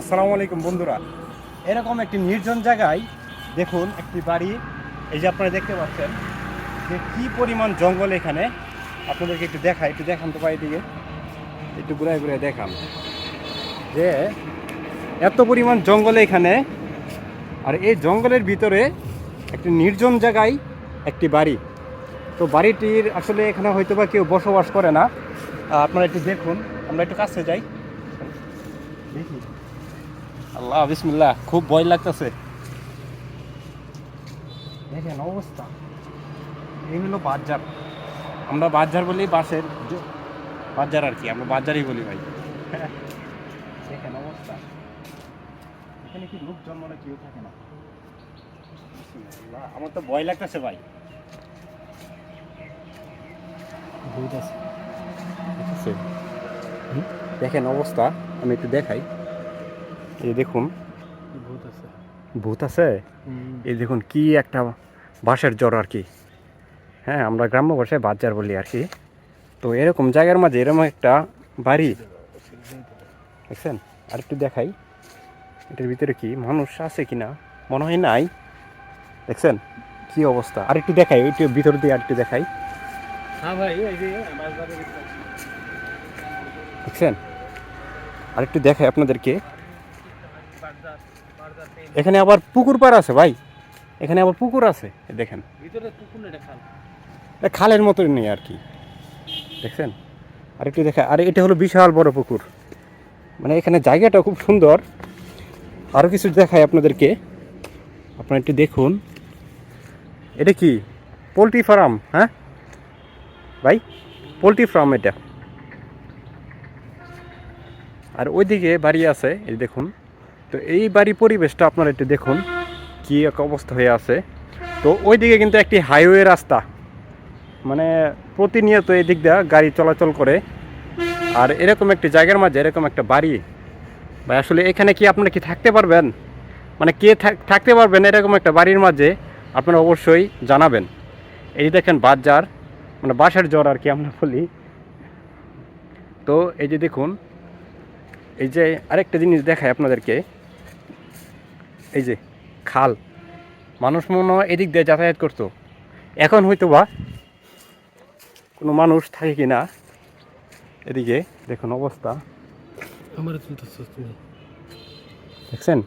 আসসালামু আলাইকুম বন্ধুরা। এরকম একটি নির্জন জায়গায় দেখুন একটি বাড়ি। এই যে আপনারা দেখতে পাচ্ছেন যে কি পরিমাণ জঙ্গল এখানে। আপনাদেরকে একটু দেখাই, একটু দেখান তো বাড়িটিকে। একটু ঘুরায় ঘুরায় দেখান। যে এত পরিমাণ জঙ্গল এখানে। আর এই জঙ্গলের ভিতরে একটি নির্জন জায়গায় একটি বাড়ি। তো বাড়িটির আসলে এখানে হয়তো বা কেউ বসবাস করে না। আপনারা একটু দেখুন, আমরা একটু কাছে যাই। দেখি। আল্লাহ বিসমিল্লাহ। খুব ভয় লাগতেছে। দেখেন অবস্থা। এই হলো বাজার। আমরা বাজার বলি বাসের বাজার আর কি আমরা বাজারই বলি ভাই। দেখেন অবস্থা। এখানে কি লোক জন্মটা কেউ থাকে না? আমার তো ভয় লাগতেছে ভাই? দেখেন অবস্থা আমি একটু দেখাই। এই দেখুন। ভূত আছে? ভূত আছে? এই দেখুন কি একটা বাঁশের জ্বর আর কি। হ্যাঁ আমরা গ্রাম্য ভাষায় বাজার বলি আর কি। তো এরকম জায়গার মাঝে এরকম একটা বাড়ি। দেখছেন? আর একটু দেখাই। এটার ভিতরে কি মানুষ আছে কি না? মনে হয় নাই। দেখছেন? কি অবস্থা? আর একটু দেখাই ওইটু ভিতর দিয়ে আর একটু দেখাই। হ্যাঁ ভাই দেখছেন? আর একটু দেখাই আপনাদেরকে। এখানে আবার পুকুর পাড় আছে ভাই। এখানে আবার পুকুর আছে দেখেন। ভিতরে পুকুর এটা খাল। এটা খালের মতোই নেই আর কি। দেখছেন? আর একটু দেখা আর এটা হলো বিশাল বড় পুকুর। মানে এখানে জায়গাটা খুব সুন্দর। আরও কিছু দেখায় আপনাদেরকে। আপনারা একটু দেখুন। এটা কি? পোলট্রি ফার্ম হ্যাঁ? ভাই পোলট্রি ফার্ম এটা। আর ওইদিকে বাড়ি আছে এই দেখুন। তো এই বাড়ি পরিবেশটা আপনারা একটু দেখুন, কি এক অবস্থা হয়ে আছে। তো ওইদিকে কিন্তু একটি হাইওয়ে রাস্তা মানে প্রতিনিয়ত এই দিক দিয়ে গাড়ি চলাচল করে। আর এরকম একটি জায়গার মাঝে এরকম একটা বাড়ি, ভাই, আসলে এখানে কি আপনারা কি থাকতে পারবেন? মানে কে থাক- থাকতে পারবেন এরকম একটা বাড়ির মাঝে, আপনারা অবশ্যই জানাবেন। এই দেখেন বাজার মানে বাসার জ্বর আর কি আমরা বলি। তো এই যে দেখুন, এই যে আরেকটা জিনিস দেখায় আপনাদেরকে। এই যে খাল মানুষ মনে হয় এদিক দিয়ে যাতায়াত করতো এখন হয়তো বা কোনো মানুষ থাকে কি না এদিকে দেখুন অবস্থা দেখছেন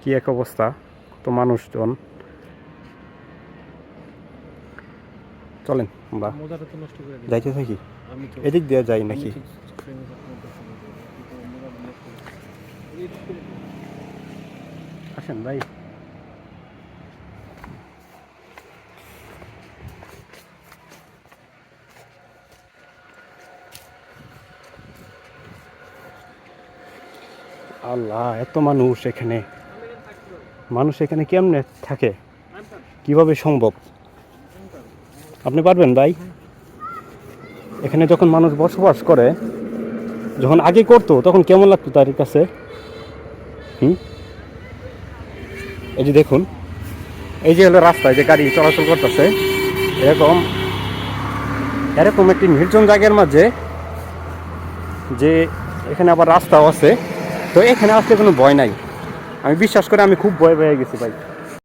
কি এক অবস্থা কত মানুষজন চলেন আমরা যাইতে থাকি এদিক দিয়ে যাই নাকি আসেন, ভাই। আল্লাহ, এত মানুষ এখানে। মানুষ এখানে কেমনে থাকে? কীভাবে সম্ভব? আপনি পারবেন, ভাই? এখানে যখন মানুষ বসবাস করে, যখন আগে করতো, তখন কেমন লাগতো তার কাছে? হুম? এই যে দেখুন, এই যে হলো রাস্তায় যে গাড়ি চলাচল করতেছে, এরকম এরকম একটি নির্জন জায়গার মাঝে যে এখানে আবার রাস্তাও আছে, তো এখানে আসলে কোনো ভয় নাই। আমি বিশ্বাস করে আমি খুব ভয় পেয়ে গেছি ভাই।